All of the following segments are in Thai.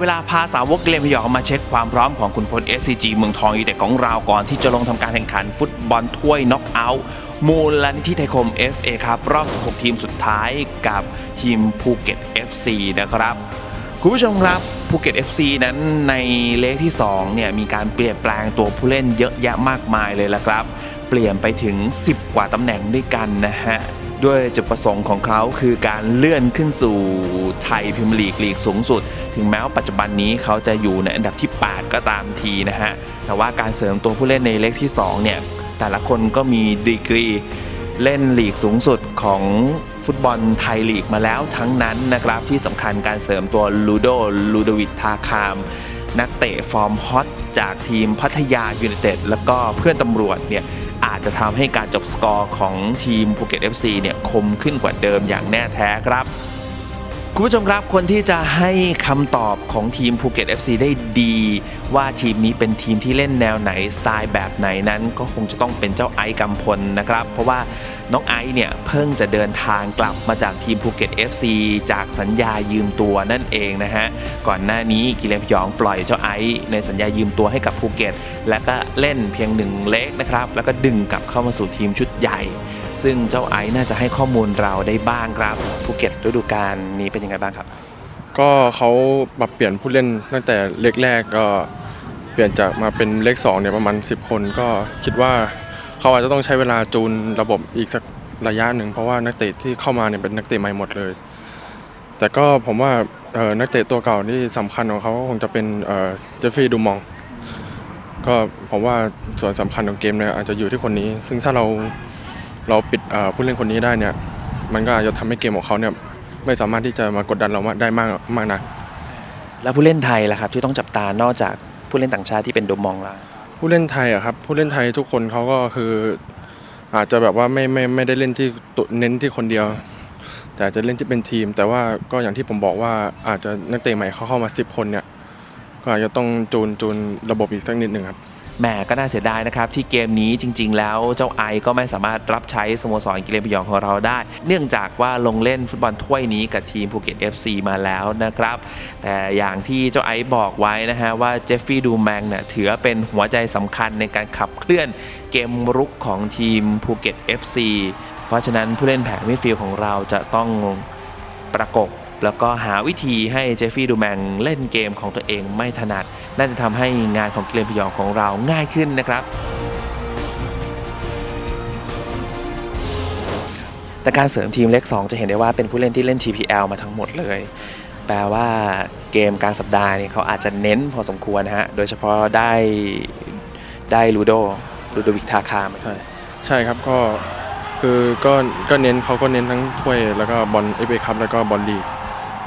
เวลาพาสาวกเกลมพยองมาเช็คความพร้อมของคุณพล SCG เมืองทองยูเต็ดของเราก่อนที่จะลงทำการแข่งขันฟุตบอลถ้วยน็อกเอาท์มูลนิธิไทยคม FA ครับรอบ 16 ทีมสุดท้ายกับทีมภูเก็ต FC นะครับ คุณผู้ชมครับภูเก็ต FC นั้นในเลขที่ 2 เนี่ย มีการเปลี่ยนแปลงตัวผู้เล่นเยอะแยะมากมายเลยละครับ เปลี่ยนไปถึง 10 กว่าตำแหน่งด้วยกันนะฮะ ด้วยจุดประสงค์ของเขาคือการเลื่อนขึ้นสู่ไทยพรีเมียร์ลีกลีกสูงสุด ถึงแม้ว่าปัจจุบันนี้เขาจะอยู่ในอันดับที่ 8 ก็ตามทีนะฮะ แต่ว่าการเสริมตัวผู้เล่นในเลขที่ 2 เนี่ย แต่ละคนก็มีดีกรีเล่นลีกสูงสุดของฟุตบอลไทยลีกมาแล้วทั้งนั้นนะครับที่สำคัญการเสริมตัวลูโดลูดวิททาคาม นักเตะฟอร์มฮอตจากทีมพัทยายูไนเต็ดแล้วก็เพื่อนตำรวจเนี่ย จจะทำให้การจบสกอร์ของทีมภูเก็ต FC เนี่ยคมขึ้นกว่าเดิมอย่างแน่แท้ครับ คุณผู้ชมครับคนที่จะให้คำตอบของทีมภูเก็ต FC ได้ดี ว่าทีมนี้เป็นทีมที่เล่นแนวไหนสไตล์แบบไหนนั้น ก็คงจะต้องเป็นเจ้าไอซ์กำพลนะครับ เพราะว่าน้องไอซ์เนี่ยเพิ่งจะเดินทางกลับมาจากทีมภูเก็ต FC จากสัญญายืมตัวนั่นเองนะฮะ ก่อนหน้านี้กิเลนพยองปล่อยเจ้าไอซ์ในสัญญายืมตัวให้กับภูเก็ต และก็เล่นเพียงหนึ่งเล็กนะครับแล้วก็ดึงกลับเข้ามาสู่ทีมชุดใหญ่ ซึ่งเจ้าไอซ์น่าจะให้ข้อมูลเราได้บ้างครับภูเก็ตฤดูกาลนี้เป็นยังไงบ้างครับ ก็เขาปรับเปลี่ยนผู้เล่นตั้งแต่เล็กแรกก็เปลี่ยนจากมาเป็นเลขสองเนี่ยประมาณ 10 คนก็คิดว่าเขาอาจจะต้องใช้เวลาจูนระบบอีกสักระยะหนึ่ง เพราะว่านักเตะที่เข้ามาเนี่ยเป็นนักเตะใหม่หมดเลย แต่ก็ผมว่านักเตะตัวเก่าที่สำคัญของเขาคงจะเป็นเอ่อเจฟฟี่ดูมอง ก็ผมว่าส่วนสำคัญของเกมเนี่ยอาจจะอยู่ที่คนนี้ ซึ่งถ้าเรา เราปิดเอ่อผู้เล่นคนนี้ได้เนี่ย มันก็อาจจะทำให้เกมของเขาเนี่ยไม่สามารถที่จะมากดดันเราได้มากมากนักแล้วผู้เล่นไทยล่ะครับที่ต้องจับตานอกจากผู้เล่นต่างชาติที่เป็นโดมมองแล้วผู้เล่นไทยอะครับผู้เล่นไทยทุกคนเขาก็คือ อาจจะแบบว่าไม่ไม่ไม่ได้เล่นที่ตัวเน้นที่คนเดียว แต่อาจจะเล่นที่เป็นทีม แต่ว่าก็อย่างที่ผมบอกว่าอาจจะนักเตะใหม่เขาเข้ามา 10 คนเนี่ยก็อาจจะต้องจูนจูนระบบอีกสักนิดหนึ่งครับ แหมก็น่าเสียดายนะครับที่เกมนี้จริง ๆ แล้วเจ้าไอก็ไม่สามารถรับใช้สโมสรกิเลนพยองของเราได้ เนื่องจากว่าลงเล่นฟุตบอลถ้วยนี้กับทีมภูเก็ต FC มาแล้วนะครับ แต่อย่างที่เจ้าไอบอกไว้นะฮะว่าเจฟฟี่ดูแมงเนี่ยถือว่าเป็นหัวใจสำคัญในการขับเคลื่อนเกมรุกของทีมภูเก็ต FC เพราะฉะนั้นผู้เล่นแผงมิดฟิลด์ของเราจะต้องประกบ แล้วก็หาวิธีให้เจฟฟี่ดูแมงเล่นเกมของตัวเองไม่ถนัดน่าจะทำให้งานของกิเลนพยองของเราง่ายขึ้นนะครับแต่การเสริมทีมเล็ก 2 จะเห็นได้ว่าเป็นผู้เล่นที่เล่น TPL มาทั้งหมดเลย แปลว่าเกมกลารสัปดาห์นี่เขาอาจจะเน้นพอสมควรนะฮะ โดยเฉพาะได้ได้ลูโดลูโดวิกทาคามใช่ใช่ครับก็คือก็ก็เน้นเขาก็เน้นทั้งถ้วยแล้วก็บอลเอฟเอคัพแล้วก็บอลลีก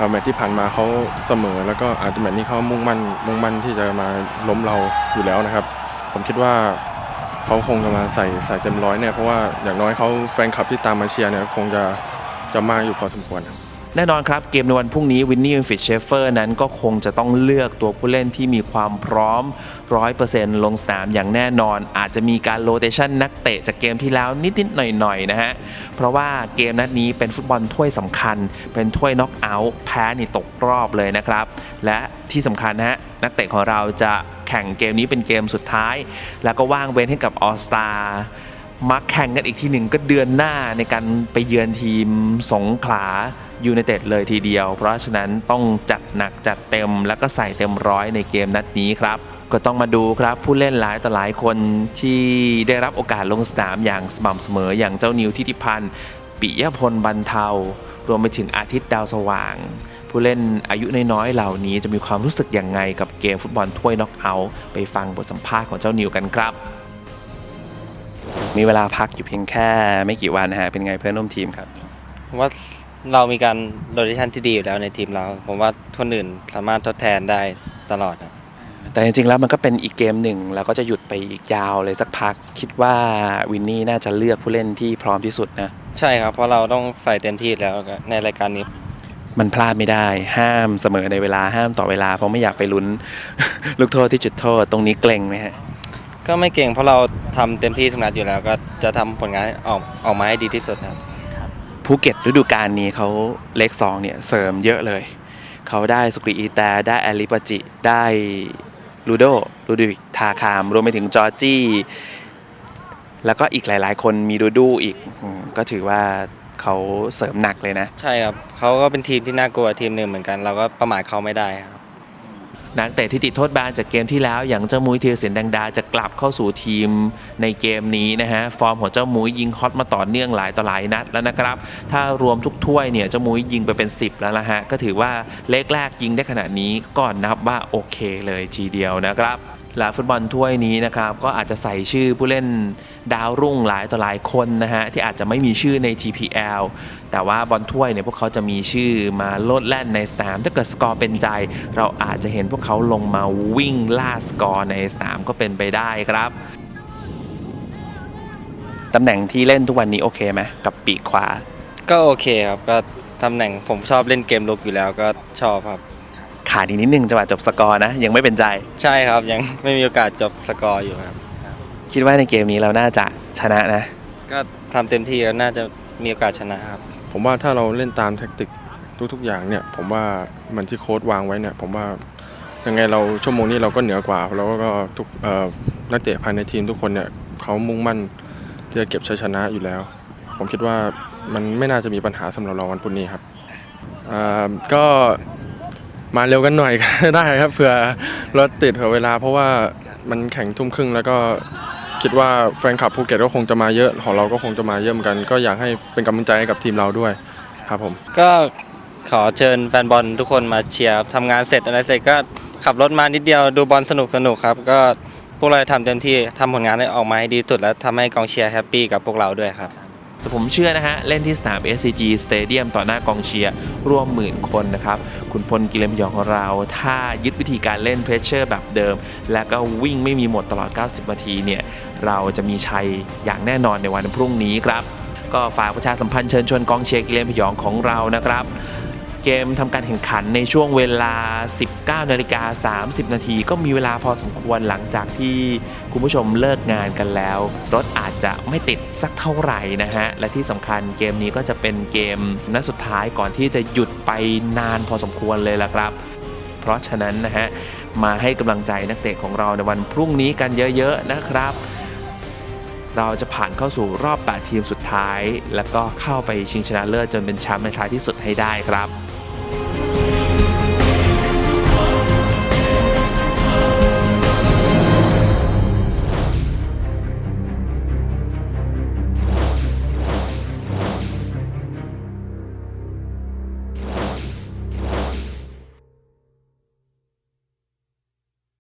แมตช์ที่ผ่านมาเขาเสมอ แล้วก็อาจจะแมตช์นี้เขามุ่งมั่นมุ่งมั่นที่จะมาล้มเราอยู่แล้วนะครับ ผมคิดว่าเขาคงจะมาใส่ใส่เต็มร้อยเนี่ยเพราะว่าอย่างน้อยเขาแฟนคลับที่ตามมาเชียร์เนี่ยคงจะจะมากอยู่พอสมควรครับ แน่นอนครับเกมในวันพรุ่งนี้วินนี่ฟิชเชฟเฟอร์นั้นก็คงจะต้องเลือกตัวผู้เล่นที่มีความพร้อม 100%ลงสนามอย่างแน่นอน อาจจะมีการโรเตชันนักเตะจากเกมที่แล้วนิดๆหน่อยๆนะฮะ เพราะว่าเกมนัดนี้เป็นฟุตบอลถ้วยสำคัญ เป็นถ้วยน็อกเอาท์แพ้นี่ตกรอบเลยนะครับ และที่สำคัญนะฮะนักเตะของเราจะแข่งเกมนี้เป็นเกมสุดท้าย แล้วก็ว่างเว้นให้กับออสตามาแข่งกันอีกทีหนึ่งก็เดือนหน้าในการไปเยือนทีมสงขลา ยูไนเต็ดเลยทีเดียว เพราะฉะนั้นต้องจัดหนักจัดเต็มแล้วก็ใส่เต็มร้อยในเกมนัดนี้ครับก็ต้องมาดูครับผู้เล่นหลายต่อหลายคนที่ได้รับโอกาสลงสนามอย่างสม่ำเสมออย่างเจ้านิวทิติพันธ์ปิยพลบรรเทารวมไปถึงอาทิตย์ดาวสว่าง ผู้เล่นอายุน้อยๆเหล่านี้จะมีความรู้สึกอย่างไงกับเกมฟุตบอลถ้วยน็อกเอาท์ไปฟังบทสัมภาษณ์ของเจ้านิวกันครับ มีเวลาพักอยู่เพียงแค่ไม่กี่วันนะฮะเป็นไงเพื่อนร่วมทีมครับผมว่า เรามีการโรเ t ชันที่ดีอยู่แล้วในทีมเรา ผมว่าคนอื่นสามารถทดแทนได้ตลอดครับแต่จริงๆแล้วมันก็เป็นอีกเกมหนึ่งแล้วก็จะหยุดไปอีกยาวเลยสักพัก คิดว่าวินนี่น่าจะเลือกผู้เล่นที่พร้อมที่สุดนะ ใช่ครับ เพราะเราต้องใส่เต็มที่แล้วในรายการนี้ มันพลาดไม่ได้ ห้ามเสมอในเวลาห้ามต่อเวลา เพราะไม่อยากไปลุ้น ลูกโทษที่จุดโทษตรงนี้เกรงไหมฮะก็ไม่เก่งเพราะเราทำเต็มที่ทุกนัดอยู่แล้ว ก็จะทำผลงานออกออกมาให้ดีที่สุดครับ ภูเก็ตฤดูกาลนี้เขาเลขสองเนี่ยเสริมเยอะเลย เขาได้สุกริอีแตได้แอลิปาจิ ได้ลูโดลูดิวิกทาคาม รวมไปถึงจอร์จี้ แล้วก็อีกหลาย ๆ คนมีดูดูอีกอืมก็ถือว่าเขาเสริมหนักเลยนะ ใช่ครับเขาก็เป็นทีมที่น่ากลัวทีมหนึ่งเหมือนกัน เราก็ประมาทเขาไม่ได้ครับ นักเตะที่ติดโทษแบนจากเกมที่แล้ว อย่างเจ้ามุ้ยเทียรศินแดงดาจะกลับเข้าสู่ทีมในเกมนี้นะฮะฟอร์มของเจ้ามุ้ยยิงฮอตมาต่อเนื่องหลายต่อหลายนัดแล้วนะครับ ถ้ารวมทุกถ้วยเนี่ยเจ้ามุ้ยยิงไปเป็น 10 แล้วนะฮะก็ถือว่าเลขแรกยิงได้ขนาดนี้ก็นับว่าโอเคเลยทีเดียวนะครับ และฟุตบอลถ้วยนี้นะครับก็อาจจะใส่ชื่อผู้เล่นดาวรุ่งหลายต่อหลายคนนะฮะที่อาจจะไม่มีชื่อใน TPL แต่ว่าบอลถ้วยเนี่ยพวกเขาจะมีชื่อมาโลดแล่นในสนาม ถ้าเกิดสกอร์เป็นใจ เราอาจจะเห็นพวกเขาลงมาวิ่งล่าสกอร์ในสนามก็เป็นไปได้ครับตำแหน่งที่เล่นทุกวันนี้โอเคไหมกับปีกขวา ก็โอเคครับก็ตำแหน่งผมชอบเล่นเกมลุกอยู่แล้วก็ชอบครับ ขาดอีกนิดนึงจังหวะจบสกอร์นะ ยังไม่เป็นใจ ใช่ครับยังไม่มีโอกาสจบสกอร์อยู่ครับ คิดว่าในเกมนี้เราน่าจะชนะนะ ก็ทำเต็มที่แล้วน่าจะมีโอกาสชนะครับ ผมว่าถ้าเราเล่นตามแทคติกทุกๆอย่างเนี่ย ผมว่ามันที่โค้ดวางไว้เนี่ย ผมว่ายังไงเราชั่วโมงนี้เราก็เหนือกว่าแล้วก็ทุกเอ่อนักเตะภายในทีมทุกคนเนี่ยเขามุ่งมั่นที่จะเก็บชัยชนะอยู่แล้ว ผมคิดว่ามันไม่น่าจะมีปัญหาสำหรับเราวันพุธนี้ครับอ่าก็ มาเร็วกันหน่อยก็ได้ครับเผื่อรถติดเผื่อเวลา เพราะว่ามันแข่งทุ่มครึ่งแล้วก็คิดว่าแฟนคลับภูเก็ตก็คงจะมาเยอะของเราก็คงจะมาเยอะเหมือนกัน ก็อยากให้เป็นกำลังใจให้กับทีมเราด้วยครับผม ก็ขอเชิญแฟนบอลทุกคนมาเชียร์ครับทำงานเสร็จอะไรเสร็จก็ขับรถมานิดเดียวดูบอลสนุกสนุกครับ ก็พวกเราทำเต็มที่ทำผลงานให้ออกมาให้ดีที่สุดและทำให้กองเชียร์แฮปปี้กับพวกเราด้วยครับ แต่ผมเชื่อนะฮะ เล่นที่สนาม SCG Stadium ต่อหน้ากองเชียร์ร่วมหมื่นคนนะครับ คุณพลกิเลนพยองของเรา ถ้ายึดวิธีการเล่นเพรสเชอร์แบบเดิม และก็วิ่งไม่มีหมดตลอด 90 นาทีเนี่ย เราจะมีชัยอย่างแน่นอนในวันพรุ่งนี้ครับ ก็ฝากประชาสัมพันธ์เชิญชวนกองเชียร์กิเลนพยองของเรานะครับ เกมทำการแข่งขันในช่วงเวลา 19นาฬิกา30 นาทีก็มีเวลาพอสมควรหลังจากที่คุณผู้ชมเลิกงานกันแล้ว รถอาจจะไม่ติดสักเท่าไหร่นะฮะ และที่สำคัญเกมนี้ก็จะเป็นเกมนัดสุดท้ายก่อนที่จะหยุดไปนานพอสมควรเลยละครับ เพราะฉะนั้นนะฮะ มาให้กำลังใจนักเตะของเราในวันพรุ่งนี้กันเยอะๆนะครับเราจะผ่านเข้าสู่รอบ 8 ทีมสุดท้าย แล้วก็เข้าไปชิงชนะเลิศจนเป็นแชมป์ในท้ายที่สุดให้ได้ครับ